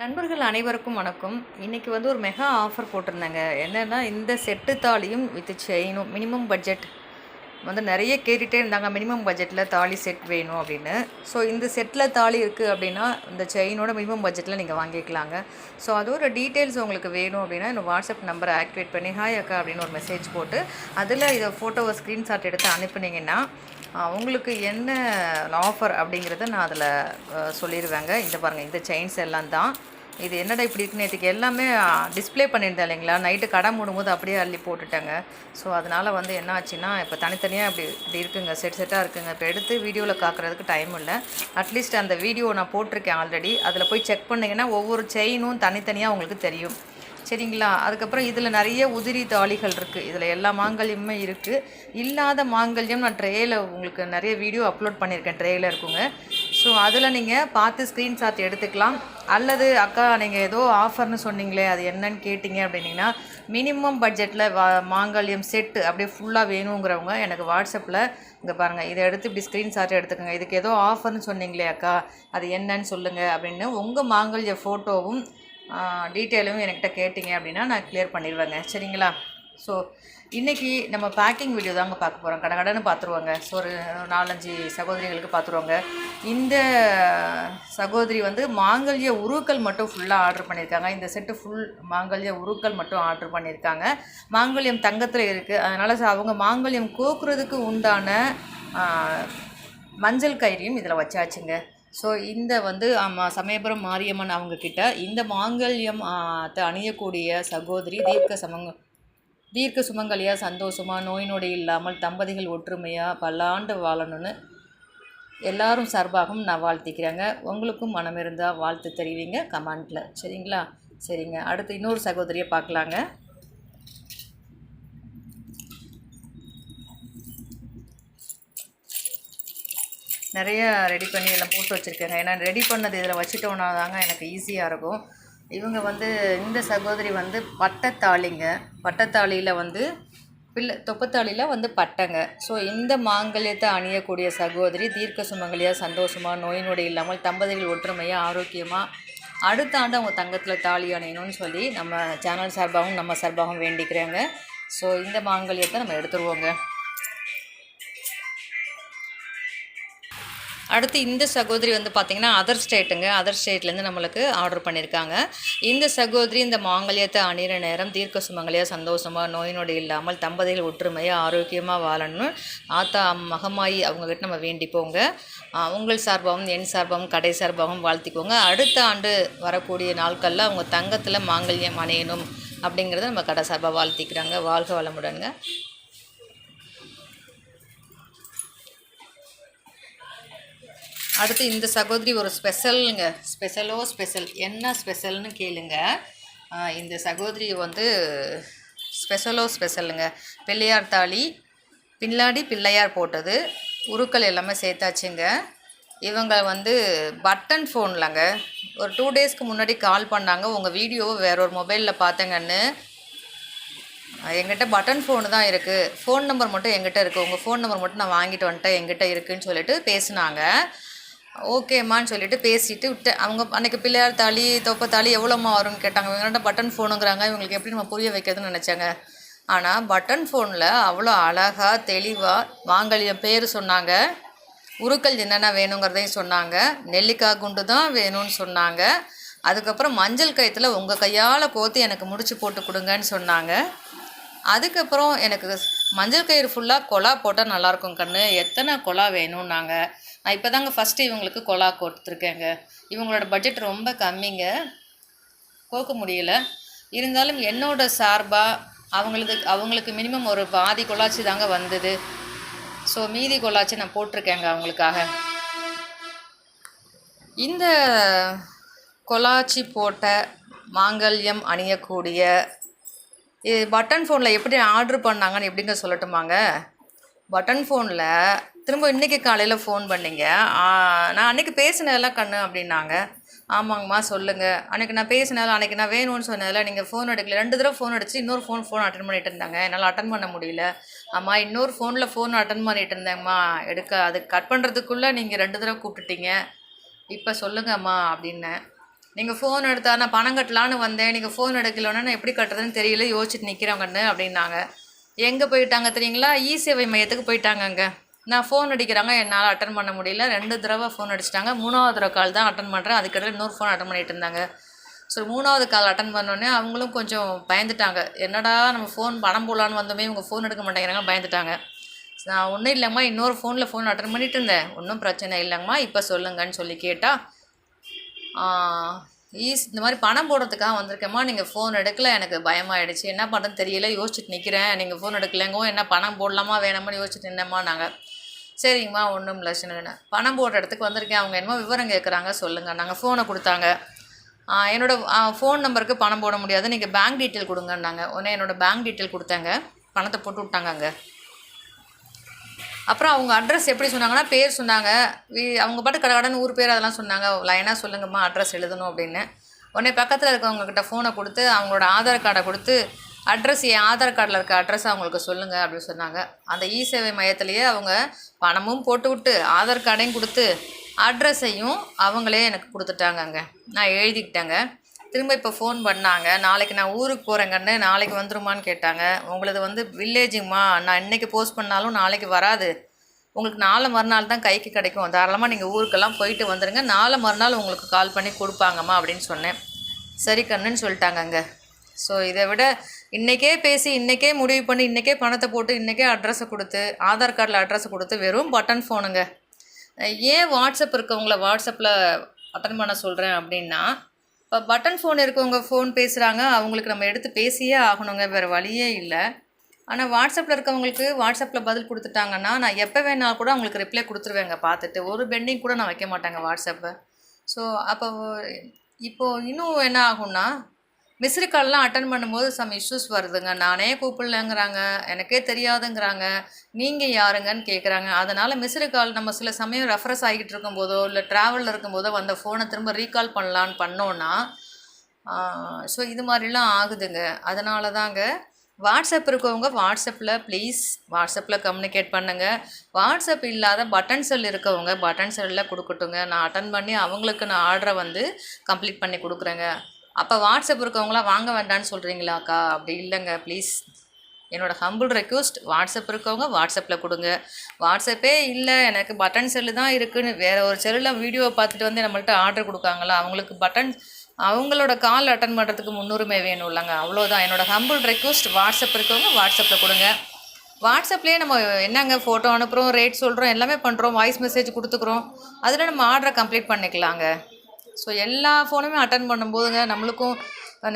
நண்பர்கள் அனைவருக்கும் வணக்கம். இன்றைக்கி வந்து ஒரு மெகா ஆஃபர் போட்டிருந்தாங்க. என்னென்னா இந்த செட்டு தாலியும் வித் செயினும் மினிமம் பட்ஜெட் வந்து நிறைய கேட்டுகிட்டே இருந்தாங்க. மினிமம் பட்ஜெட்டில் தாலி செட் வேணும் அப்படின்னு. ஸோ இந்த செட்டில் தாலி இருக்குது அப்படின்னா இந்த செயினோட மினிமம் பட்ஜெட்டில் நீங்கள் வாங்கிக்கலாங்க. ஸோ அதோட டீட்டெயில்ஸ் உங்களுக்கு வேணும் அப்படின்னா இந்த வாட்ஸ்அப் நம்பரை ஆக்டிவேட் பண்ணி ஹாய் அக்கா அப்படின்னு ஒரு மெசேஜ் போட்டு அதில் இதை ஃபோட்டோவை ஸ்க்ரீன்ஷாட் எடுத்து அனுப்புனீங்கன்னா உங்களுக்கு என்ன ஆஃபர் அப்படிங்கிறத நான் அதில் சொல்லிடுவேங்க இந்த பாருங்கள் இந்த செயின்ஸ் எல்லாம் தான். இது என்னடா இப்படி இருக்குன்னு நேற்றுக்கு எல்லாமே டிஸ்ப்ளே பண்ணியிருந்தேன் இல்லைங்களா? நைட்டு கடை மூடும்போது அப்படியே அள்ளி போட்டுட்டேங்க. ஸோ அதனால் வந்து என்ன ஆச்சுன்னா இப்போ தனித்தனியாக இப்படி இப்படி இருக்குங்க. செட் செட்டாக இருக்குங்க. இப்போ எடுத்து வீடியோவில் காக்கிறதுக்கு டைம் இல்லை. அட்லீஸ்ட் அந்த வீடியோ நான் போட்டிருக்கேன் ஆல்ரெடி அதில் போய் செக் பண்ணிங்கன்னா ஒவ்வொரு செயினும் தனித்தனியாக உங்களுக்கு தெரியும். சரிங்களா? அதுக்கப்புறம் இதில் நிறைய உதிரி தாளிகள் இருக்குது இதில் எல்லா மாங்கல்யமுமே இருக்குது இல்லாத மாங்கல்யம் நான் ட்ரேயில் உங்களுக்கு நிறைய வீடியோ அப்லோட் பண்ணியிருக்கேன் ட்ரேயில் இருக்குங்க ஸோ அதில் நீங்கள் பார்த்து ஸ்க்ரீன்ஷாட் எடுத்துக்கலாம். அல்லது அக்கா நீங்கள் ஏதோ ஆஃபர்னு சொன்னீங்களே அது என்னன்னு கேட்டிங்க அப்படின்னீங்கன்னா மினிமம் பட்ஜெட்டில் வா மாங்கல்யம் செட்டு அப்படியே ஃபுல்லாக வேணுங்கிறவங்க எனக்கு வாட்ஸ்அப்பில் இங்கே பாருங்கள் இதை எடுத்து இப்படி ஸ்க்ரீன்ஷாட் எடுத்துக்கோங்க. இதுக்கு ஏதோ ஆஃபர்னு சொன்னீங்களே அக்கா அது என்னன்னு சொல்லுங்கள் அப்படின்னு உங்கள் மாங்கல்ய ஃபோட்டோவும் டீட்டெயிலும் என்கிட்ட கேட்டிங்க அப்படின்னா நான் கிளியர் பண்ணிடுவேங்க. சரிங்களா? ஸோ இன்றைக்கி நம்ம பேக்கிங் வீடியோ தாங்க பார்க்க போகிறோம் கடை கடைன்னு பார்த்துருவாங்க. ஸோ ஒரு நாலஞ்சு சகோதரிகளுக்கு பார்த்துருவாங்க. இந்த சகோதரி வந்து மாங்கல்ய உருக்கள் மட்டும் ஃபுல்லாக ஆர்டர் பண்ணியிருக்காங்க. இந்த செட்டு ஃபுல் மாங்கல்ய உருக்கள் மட்டும் ஆர்டர் பண்ணியிருக்காங்க. மாங்கல்யம் தங்கத்தில் இருக்குது அதனால் அவங்க மாங்கல்யம் கோக்குறதுக்கு உண்டான மஞ்சள் கயிறையும் இதில் வச்சாச்சுங்க. ஸோ இந்த வந்து ஆமாம் சமயபுரம் மாரியம்மன் அவங்கக்கிட்ட இந்த மாங்கல்யம் அணியக்கூடிய சகோதரி தீர்க்க சமங்க தீர்க்க சுமங்கலியாக சந்தோஷமாக நோய் நொடி இல்லாமல் தம்பதிகள் ஒற்றுமையாக பல்லாண்டு வாழணும்னு எல்லாரும் சார்பாகவும் நான் வாழ்த்திக்கிறேங்க. உங்களுக்கும் மனம் இருந்தால் வாழ்த்து தெரிவிங்க கமெண்ட்டில் சரிங்களா? சரிங்க. அடுத்து இன்னொரு சகோதரியை பார்க்கலாங்க. நிறையா ரெடி பண்ணி எல்லாம் போட்டு வச்சுருக்கேங்க. ஏன்னா ரெடி பண்ணது இதில் வச்சுட்டோன்னா தாங்க எனக்கு ஈஸியாக இருக்கும். இவங்க வந்து இந்த சகோதரி வந்து பட்டத்தாளிங்க. பட்டத்தாளியில் வந்து பிள்ளை தொப்பத்தாளியில் வந்து பட்டங்க. ஸோ இந்த மாங்கல்யத்தை அணியக்கூடிய சகோதரி தீர்க்க சுமங்கலியாக சந்தோஷமாக நோய் நொடி இல்லாமல் தம்பதிகள் ஒற்றுமையாக ஆரோக்கியமாக அடுத்த ஆண்டு அவங்க தங்கத்தில் தாலி அணையணும்னு சொல்லி நம்ம சேனல் சார்பாகவும் நம்ம சார்பாகவும் வேண்டிக்கிறாங்க. ஸோ இந்த மாங்கல்யத்தை நம்ம எடுத்துருவோங்க. அடுத்து இந்த சகோதரி வந்து பார்த்திங்கன்னா அதர் ஸ்டேட்டுங்க அதர் ஸ்டேட்லேருந்து நம்மளுக்கு ஆர்டர் பண்ணியிருக்காங்க இந்த சகோதரி இந்த மாங்கல்யத்தை அணிகிற நேரம் தீர்க்க சுமங்கலியாக சந்தோஷமாக நோய் நொடி இல்லாமல் தம்பதிகள் ஒற்றுமையாக ஆரோக்கியமாக வாழணும்னு ஆத்தா மகமாயி அவங்கக்கிட்ட நம்ம வேண்டிப்போங்க. உங்கள் சார்பாகவும் என் சார்பாகவும் கடை சார்பாகவும் வாழ்த்திக்கோங்க. அடுத்த ஆண்டு வரக்கூடிய நாட்களில் அவங்க தங்கத்தில் மாங்கல்யம் அணையணும் அப்படிங்கிறத நம்ம கடை சார்பாக வாழ்த்திக்கிறாங்க. வாழ்க வளமுடனுங்க. அடுத்து இந்த சகோதரி ஒரு ஸ்பெஷலுங்க. ஸ்பெஷலோ ஸ்பெஷல்? என்ன ஸ்பெஷல்னு கேளுங்க. இந்த சகோதரி வந்து ஸ்பெஷலோ ஸ்பெஷலுங்க பிள்ளையார் தாலி பின்னாடி பிள்ளையார் போட்டது உருக்கள் எல்லாமே சேர்த்தாச்சுங்க. இவங்க வந்து பட்டன் ஃபோன்லங்க. ஒரு டூ டேஸ்க்கு முன்னாடி கால் பண்ணாங்க. உங்கள் வீடியோவை வேற ஒரு மொபைலில் பார்த்தேங்கன்னு. எங்கிட்ட பட்டன் ஃபோனு தான் இருக்குது ஃபோன் நம்பர் மட்டும் எங்கிட்ட இருக்குது உங்கள் ஃபோன் நம்பர் மட்டும் நான் வாங்கிட்டு வந்துட்டேன். எங்கிட்ட இருக்குன்னு சொல்லிட்டு பேசினாங்க. ஓகேம்மான்னு சொல்லிட்டு பேசிட்டு விட்டேன் அவங்க அன்னைக்கு பிள்ளையார் தாலி தொப்பை தாலி எவ்வளோம்மா வரும்னு கேட்டாங்க. இவங்கள்ட்ட பட்டன் ஃபோனுங்கிறாங்க இவங்களுக்கு எப்படி நம்ம புரிய வைக்கிறதுன்னு நினச்சாங்க. ஆனால் பட்டன் ஃபோனில் அவ்வளோ அழகாக தெளிவாக வாங்கலியம் பேர் சொன்னாங்க. உருக்கள் என்னென்ன வேணுங்கிறதையும் சொன்னாங்க. நெல்லிக்காய் குண்டு தான் வேணும்னு சொன்னாங்க. அதுக்கப்புறம் மஞ்சள் கயத்தில் உங்கள் கையால் கோத்து எனக்கு முடிச்சு போட்டு கொடுங்கன்னு சொன்னாங்க. அதுக்கப்புறம் எனக்கு மஞ்சள் கயிறு ஃபுல்லாக கொலா போட்டால் நல்லாயிருக்கும் கண்ணு. எத்தனை கொலா வேணும்னாங்க. நான் இப்போ தாங்க ஃபஸ்ட்டு இவங்களுக்கு கொலா கொடுத்துருக்கேங்க. இவங்களோட பட்ஜெட் ரொம்ப கம்மிங்க. கோக்க முடியல. இருந்தாலும் என்னோட சார்பாக அவங்களுக்கு அவங்களுக்கு மினிமம் ஒரு பாதி கொலாச்சி தாங்க வந்தது. ஸோ மீதி கொலாச்சி நான் போட்டிருக்கேங்க அவங்களுக்காக. இந்த கொலாச்சி போட்ட மாங்கல்யம் அணியக்கூடிய இது பட்டன் ஃபோனில் எப்படி ஆர்டர் பண்ணாங்கன்னு எப்படிங்க சொல்லட்டுமாங்க? பட்டன் ஃபோனில் திரும்ப இன்றைக்கி காலையில் ஃபோன் பண்ணீங்க. நான் அன்றைக்கி பேசினதெல்லாம் கண்ணு அப்படின்னாங்க. ஆமாங்கம்மா சொல்லுங்கள் அன்றைக்கி நான் பேசினதில் அன்றைக்கி நான் வேணும்னு சொன்னதில் நீங்கள் ஃபோன் எடுக்கல. ரெண்டு தடவை ஃபோன் அடிச்சு இன்னொரு ஃபோன் ஃபோன் அட்டன் பண்ணிட்டு இருந்தாங்க. என்னால் அட்டன் பண்ண முடியல. அம்மா இன்னொரு ஃபோனில் ஃபோன் அட்டன் பண்ணிட்டு இருந்தேங்கம்மா. எடுக்க அது கட் பண்ணுறதுக்குள்ளே நீங்கள் ரெண்டு தடவை கூப்பிட்டுட்டீங்க. இப்போ சொல்லுங்கம்மா அப்படின்னேன் நீங்கள் ஃபோன் எடுத்தா நான் பணம் கட்டலான்னு வந்தேன். நீங்கள் ஃபோன் எடுக்கலன்னா நான் எப்படி கட்டுறதுன்னு தெரியல. யோசிச்சுட்டு நிற்கிறவங்கன்னு அப்படின்னாங்க. எங்கே போயிட்டாங்க தெரியுங்களா? இ சேவை மையத்துக்கு போயிட்டாங்கங்க. நான் ஃபோன் அடிக்கிறாங்க என்னால் அட்டன் பண்ண முடியல. ரெண்டு தடவை ஃபோன் அடிச்சிட்டாங்க. மூணாவது தடவை கால் தான் அட்டன் பண்ணுறேன் அதுக்கிடையில் இன்னொரு ஃபோன் அட்டன் பண்ணிட்டு இருந்தாங்க. ஸோ மூணாவது கால் அட்டன் பண்ணோடனே அவங்களும் கொஞ்சம் பயந்துட்டாங்க. என்னடா நம்ம ஃபோன் பணம் போடலான்னு வந்தோமே இவங்க ஃபோன் எடுக்க மாட்டேங்கிறாங்க பயந்துட்டாங்க. நான் ஒன்றும் இல்லைம்மா இன்னொரு ஃபோனில் ஃபோன் அட்டன் பண்ணிட்டு இருந்தேன். ஒன்றும் பிரச்சனை இல்லைங்கம்மா இப்போ சொல்லுங்கன்னு சொல்லி கேட்டால் ஈஸ் இந்த மாதிரி பணம் போடுறதுக்காக வந்திருக்கேம்மா. நீங்கள் ஃபோன் எடுக்கல எனக்கு பயமாயிடுச்சு. என்ன பண்ணுறதுன்னு தெரியல யோசிச்சுட்டு நிற்கிறேன் நீங்கள் ஃபோன் எடுக்கலங்கோ என்ன பணம் போடலாமா வேணாமான்னு யோசிச்சுட்டு நின்னம்மா நாங்கள் சரிங்கம்மா ஒன்றும் பிரச்சனை இல்லை பணம் போடுற இடத்துக்கு வந்திருக்கேன். அவங்க என்னமோ விவரம் கேட்குறாங்க சொல்லுங்கள் நாங்கள் ஃபோனை கொடுத்தாங்க. என்னோடய ஃபோன் நம்பருக்கு பணம் போட முடியாது. நீங்கள் பேங்க் டீட்டெயில் கொடுங்கன்னாங்க. உடனே என்னோட பேங்க் டீட்டெயில் கொடுத்தாங்க. பணத்தை போட்டு விட்டாங்க அங்கே அப்புறம் அவங்க அட்ரஸ் எப்படி சொன்னாங்கன்னா பேர் சொன்னாங்க. வீ- அவங்க பாட்டு கடை கடன் ஊர் பேர் அதெல்லாம் சொன்னாங்க. லைனாக சொல்லுங்கம்மா அட்ரஸ் எழுதணும் அப்படின்னு. உடனே பக்கத்தில் இருக்கவங்கக்கிட்ட ஃபோனை கொடுத்து அவங்களோட ஆதார் கார்டை கொடுத்து அட்ரஸ் என் ஆதார் கார்டில் இருக்க அட்ரஸ் அவங்களுக்கு சொல்லுங்கள் அப்படின்னு சொன்னாங்க. அந்த இ சேவை மையத்திலேயே அவங்க பணமும் போட்டு விட்டு ஆதார் கார்டையும் கொடுத்து அட்ரஸையும் அவங்களே எனக்கு கொடுத்துட்டாங்கங்க. நான் எழுதிக்கிட்டேங்க. திரும்ப இப்போ ஃபோன் பண்ணாங்க. நாளைக்கு நான் ஊருக்கு போகிறேங்கன்னு நாளைக்கு வந்துருமான்னு கேட்டாங்க. உங்களது வந்து வில்லேஜுங்கம்மா நான் இன்னைக்கு போஸ்ட் பண்ணாலும் நாளைக்கு வராது. உங்களுக்கு நாளை மறுநாள் தான் கைக்கு கிடைக்கும். தாராளமாக நீங்கள் ஊருக்கெல்லாம் போயிட்டு வந்துடுங்க நாளை மறுநாள் உங்களுக்கு கால் பண்ணி கொடுப்பாங்கம்மா அப்படின்னு சொன்னேன். சரி கண்ணுன்னு சொல்லிட்டாங்கங்க. ஸோ இதை விட இன்றைக்கே பேசி இன்றைக்கே முடிவு பண்ணி இன்றைக்கே பணத்தை போட்டு இன்றைக்கே அட்ரஸை கொடுத்து ஆதார் கார்டில் அட்ரஸை கொடுத்து வெறும் பட்டன் ஃபோனுங்க ஏன் வாட்ஸ்அப் இருக்கவங்கள வாட்ஸ்அப்பில் அட்டன் பண்ண சொல்கிறேன் அப்படின்னா இப்போ பட்டன் ஃபோன் இருக்கவங்க ஃபோன் பேசுகிறாங்க அவங்களுக்கு நம்ம எடுத்து பேசியே ஆகணுங்க வேறு வழியே இல்லை. ஆனால் வாட்ஸ்அப்பில் இருக்கவங்களுக்கு வாட்ஸ்அப்பில் பதில் கொடுத்துட்டாங்கன்னா நான் எப்போ வேணால் கூட அவங்களுக்கு ரிப்ளை கொடுத்துருவேங்க பார்த்துட்டு. ஒரு பெண்டிங் கூட நான் வைக்க மாட்டேங்க வாட்ஸ்அப்பை ஸோ அப்போ இப்போது இன்னும் என்ன ஆகும்னா மிஸ்டு கால்லாம் அட்டன் பண்ணும்போது சம் இஷ்யூஸ் வருதுங்க. நானே கூப்பிடலங்கிறாங்க. எனக்கே தெரியாதுங்கிறாங்க. நீங்கள் யாருங்கன்னு கேட்குறாங்க அதனால் மிஸ்டு கால் நம்ம சில சமயம் ரெஃபரன்ஸ் ஆகிட்டு இருக்கும்போதோ இல்லை ட்ராவலில் இருக்கும்போதோ அந்த ஃபோனை திரும்ப ரீகால் பண்ணலான்னு பண்ணோன்னா ஸோ இது மாதிரிலாம் ஆகுதுங்க. அதனால தாங்க வாட்ஸ்அப் இருக்கவங்க வாட்ஸ்அப்பில் ப்ளீஸ் வாட்ஸ்அப்பில் கம்யூனிகேட் பண்ணுங்கள் வாட்ஸ்அப் இல்லாத பட்டன் செல் இருக்கவங்க பட்டன் செல்லில் கொடுக்கட்டுங்க. நான் அட்டன் பண்ணி அவங்களுக்கு நான் ஆர்டரை வந்து கம்ப்ளீட் பண்ணி கொடுக்குறேங்க. அப்போ வாட்ஸ்அப் இருக்கவங்களாம் வாங்க வேண்டாம்னு சொல்கிறீங்களாக்கா அப்படி இல்லைங்க ப்ளீஸ் என்னோடய ஹம்பிள் ரெக்வஸ்ட் வாட்ஸ்அப் இருக்கவங்க வாட்ஸ்அப்பில் கொடுங்க. வாட்ஸ்அப்பே இல்லை எனக்கு பட்டன் செல்லு தான் இருக்குதுன்னு வேறு ஒரு செல்லில் வீடியோவை பார்த்துட்டு வந்து நம்மள்ட்ட ஆர்டர் கொடுக்காங்களா? அவங்களுக்கு பட்டன் அவங்களோட கால் அட்டன் பண்ணுறதுக்கு முன்னுரிமை வேணும் இல்லைங்க. அவ்வளோதான் என்னோடய ஹம்பிள் ரெக்வஸ்ட் வாட்ஸ்அப் இருக்கவங்க வாட்ஸ்அப்பில் கொடுங்க. வாட்ஸ்அப்லேயே நம்ம என்னங்க ஃபோட்டோ அனுப்புகிறோம் ரேட் சொல்கிறோம் எல்லாமே பண்ணுறோம் வாய்ஸ் மெசேஜ் கொடுத்துக்குறோம். அதில் நம்ம ஆர்டரை கம்ப்ளீட் பண்ணிக்கலாங்க. ஸோ எல்லா ஃபோனுமே அட்டன் பண்ணும்போதுங்க நம்மளுக்கும்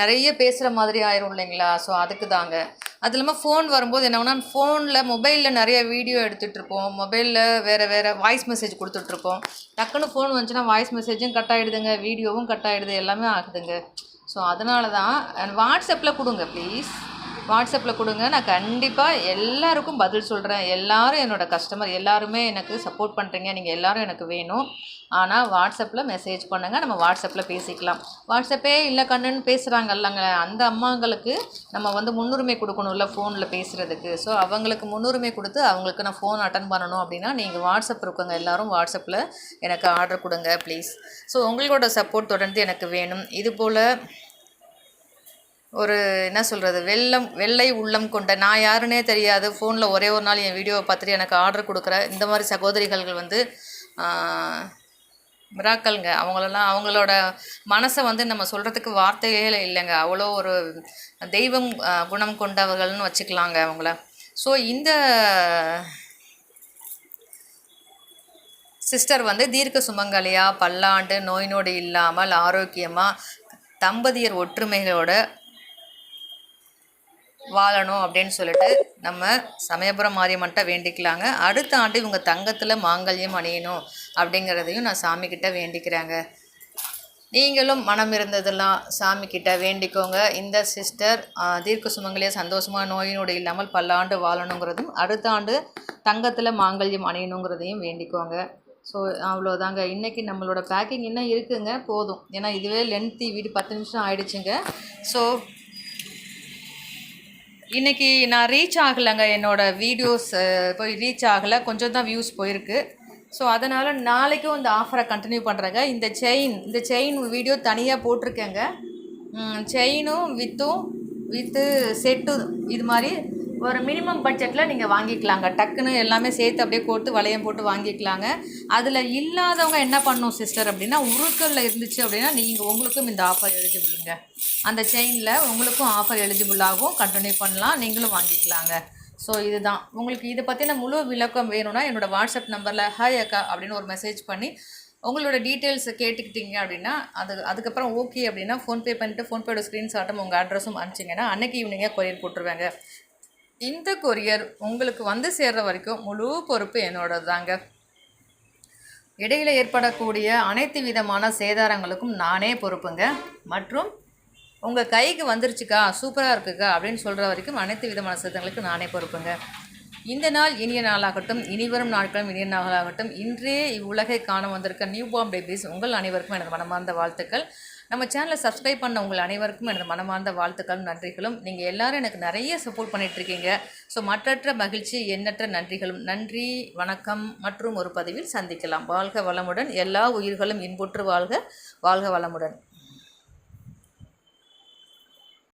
நிறைய பேசுகிற மாதிரி ஆயிரும் இல்லைங்களா? ஸோ அதுக்கு தாங்க அது இல்லாமல் ஃபோன் வரும்போது என்னன்னா ஃபோனில் மொபைலில் நிறைய வீடியோ எடுத்துகிட்ருப்போம் மொபைலில் வேறு வேறு வாய்ஸ் மெசேஜ் கொடுத்துட்ருப்போம் டக்குன்னு ஃபோன் வந்துச்சுன்னா வாய்ஸ் மெசேஜும் கட் ஆகிடுதுங்க வீடியோவும் கட் ஆகிடுது எல்லாமே ஆகுதுங்க. ஸோ அதனால தான் வாட்ஸ்அப்பில் கொடுங்க ப்ளீஸ் வாட்ஸ்அப்பில் கொடுங்க. நான் கண்டிப்பாக எல்லாருக்கும் பதில் சொல்கிறேன் எல்லாரும் என்னோட கஸ்டமர் எல்லாருமே எனக்கு சப்போர்ட் பண்ணுறீங்க நீங்கள் எல்லாரும் எனக்கு வேணும். ஆனால் வாட்ஸ்அப்பில் மெசேஜ் பண்ணுங்கள் நம்ம வாட்ஸ்அப்பில் பேசிக்கலாம். வாட்ஸ்அப்பே இல்லை கண்ணுன்னு பேசுகிறாங்க இல்லைங்க அந்த அம்மாங்களுக்கு நம்ம வந்து முன்னுரிமை கொடுக்கணும்ல ஃபோனில் பேசுகிறதுக்கு ஸோ அவங்களுக்கு முன்னுரிமை கொடுத்து அவங்களுக்கு நான் ஃபோன் அட்டன் பண்ணணும் அப்படின்னா நீங்கள் வாட்ஸ்அப் இருக்கவங்க எல்லாரும் வாட்ஸ்அப்பில் எனக்கு ஆர்டர் கொடுங்க ப்ளீஸ் ஸோ உங்களோட சப்போர்ட் தொடர்ந்து எனக்கு வேணும். இது போல் ஒரு என்ன சொல்கிறது வெள்ளம் வெள்ளை உள்ளம் கொண்ட நான் யாருன்னே தெரியாது ஃபோனில் ஒரே ஒரு நாள் என் வீடியோவை பார்த்துட்டு எனக்கு ஆர்டர் கொடுக்குற இந்த மாதிரி சகோதரிகள் வந்து மிராக்கள்ங்க. அவங்களெல்லாம் அவங்களோட மனசை வந்து நம்ம சொல்கிறதுக்கு வார்த்தையே இல்லைங்க. அவ்வளோ ஒரு தெய்வம் குணம் கொண்டவர்கள்னு வச்சுக்கலாங்க அவங்கள. ஸோ இந்த சிஸ்டர் வந்து தீர்க்க சுமங்கலியாக பல்லாண்டு நோய் நொடி இல்லாமல் ஆரோக்கியமாக தம்பதியர் ஒற்றுமைகளோட வாழணும் அப்படின்னு சொல்லிட்டு நம்ம சமயபுரம் மாரியம்மன்ட்ட வேண்டிக்கலாங்க. அடுத்த ஆண்டு இவங்க தங்கத்தில் மாங்கல்யம் அணியணும் அப்படிங்கிறதையும் நான் சாமிக்கிட்ட வேண்டிக்கிறேங்க. நீங்களும் மனம் இருந்ததெல்லாம் சாமிக்கிட்ட வேண்டிக்கோங்க. இந்த சிஸ்டர் தீர்க்க சுமங்களே சந்தோஷமாக நோயினோடு இல்லாமல் பல்லாண்டு வாழணுங்கிறதும் அடுத்த ஆண்டு தங்கத்தில் மாங்கல்யம் அணியணுங்கிறதையும் வேண்டிக்கோங்க. ஸோ அவ்வளோதாங்க இன்றைக்கி நம்மளோட பேக்கிங் இன்னும் இருக்குங்க. போதும். ஏன்னா இதுவே லென்த்தி வீடு பத்து நிமிஷம் ஆயிடுச்சுங்க. ஸோ இன்றைக்கி நான் ரீச் ஆகலைங்க என்னோட வீடியோஸ் போய் ரீச் ஆகலை. கொஞ்சம் தான் வியூஸ் போயிருக்கு. ஸோ அதனால் நாளைக்கும் இந்த ஆஃபரை கண்டினியூ பண்ணுறேங்க இந்த செயின் இந்த செயின் வீடியோ தனியாக போட்டிருக்கேங்க. செயினும் வித்தும் வித்து செட்டு இது மாதிரி ஒரு மினிமம் பட்ஜெட்டில் நீங்கள் வாங்கிக்கலாங்க. டக்குன்னு எல்லாமே சேர்த்து அப்படியே போட்டு வளையம் போட்டு வாங்கிக்கலாங்க. அதில் இல்லாதவங்க என்ன பண்ணும் சிஸ்டர் அப்படின்னா உருக்கல்ல இருந்துச்சு அப்படின்னா நீங்கள் உங்களுக்கும் இந்த ஆஃபர் எலிஜிபிளுங்க அந்த செயினில் உங்களுக்கும் ஆஃபர் எலிஜிபிள் ஆகும். கண்டினியூ பண்ணலாம். நீங்களும் வாங்கிக்கலாங்க. ஸோ இதுதான். உங்களுக்கு இதை பற்றின முழு விளக்கம் வேணும்னா என்னோடய வாட்ஸ்அப் நம்பரில் ஹாய் அக்கா அப்படின்னு ஒரு மெசேஜ் பண்ணி உங்களோட டீட்டெயில்ஸை கேட்டுக்கிட்டீங்க அப்படின்னா அது அதுக்கப்புறம் ஓகே அப்படின்னா ஃபோன்பே பண்ணிட்டு ஃபோன்பேயோட ஸ்க்ரீன்ஷாட்டும் உங்கள் அட்ரஸும் அனுப்பிச்சிங்கன்னா அன்னைக்கு ஈவினிங்கே கொரியர் போட்டுருவாங்க. இந்த கொரியர் உங்களுக்கு வந்து சேர்ற வரைக்கும் முழு பொறுப்பு என்னோடது தாங்க இடையில் ஏற்படக்கூடிய அனைத்து விதமான சேதாரங்களுக்கும் நானே பொறுப்புங்க. மற்றும் உங்கள் கைக்கு வந்துருச்சுக்கா சூப்பராக இருக்குக்கா அப்படின்னு சொல்கிற வரைக்கும் அனைத்து விதமான சேதங்களுக்கு நானே பொறுப்புங்க. இந்த நாள் இனிய நாளாகட்டும் இனிவரும் நாட்களும் இனிய நாளாகட்டும். இன்றே இவ்வுலகை காண வந்திருக்க நியூ பார்ம் பேபிஸ் உங்கள் அனைவருக்கும் எனது மனமார்ந்த வாழ்த்துக்கள். நம்ம சேனலை சப்ஸ்கிரைப் பண்ண உங்கள் அனைவருக்கும் எனது மனமார்ந்த வாழ்த்துக்களும் நன்றிகளும். நீங்கள் எல்லாரும் எனக்கு நிறைய சப்போர்ட் பண்ணிகிட்ருக்கீங்க ஸோ மற்றற்ற மகிழ்ச்சி எண்ணற்ற நன்றிகளும். நன்றி வணக்கம் மற்றும் ஒரு பதிவில் சந்திக்கலாம். வாழ்க வளமுடன். எல்லா உயிர்களும் இன்புற்று வாழ்க. வாழ்க வளமுடன்.